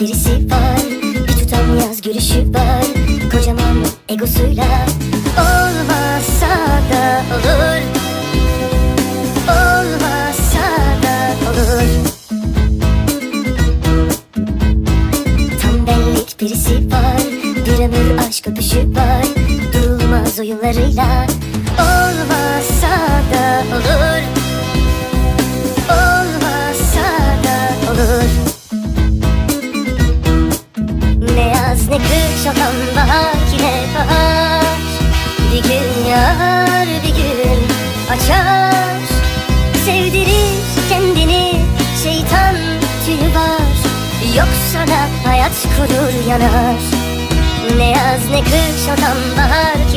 birisi var Bir tutam yaz gülüşü var Kocaman egosuyla. Olmasa da olur Olmasa da olur. Tam benlik birisi var Bir ömür aşk öpüşü var Durulmaz oyunlarıyla Olmasa olan bahar ki ne bahar Bir gün yağar bir gün açar. Sevdirir kendini şeytan tüyü var Yoksa da hayat kurur yanar. Ne yaz ne kış ne bahar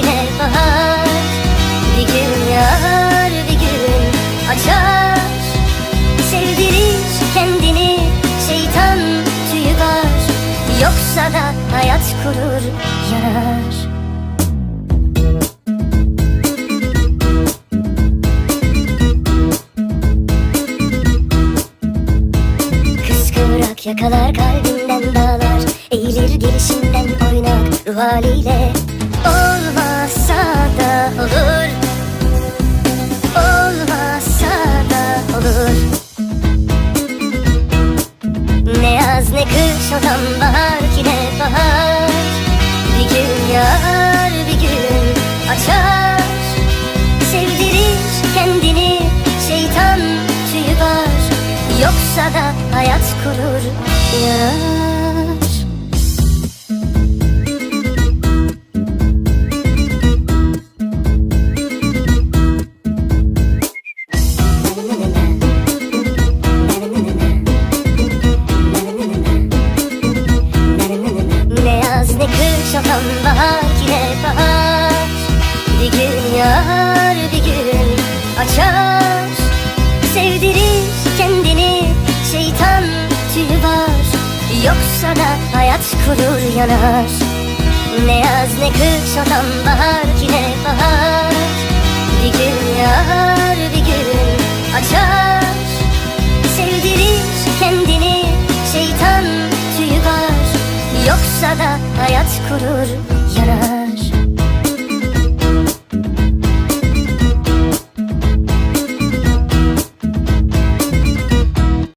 Yoksa da hayat kurur yanar Kıskıvrak yakalar kalbinden dağlar. Eğilir gelişinden oynak ruh haliyle. Olmazsa da olur yaz ne kış olan bahar ki ne bahar. Bir gün yağar bir gün açar. Sevdirir kendini şeytan tüyü var Yoksa da hayat kurur yanar Yağar bir gün açar. Sevdirir kendini şeytan tüyü var. Yoksa da hayat kurur yanar. Ne yaz ne kış olan bahar ki ne bahar. Bir gün yağar bir gün açar. Sevdirir kendini şeytan tüyü var. Yoksa da hayat kurur yanar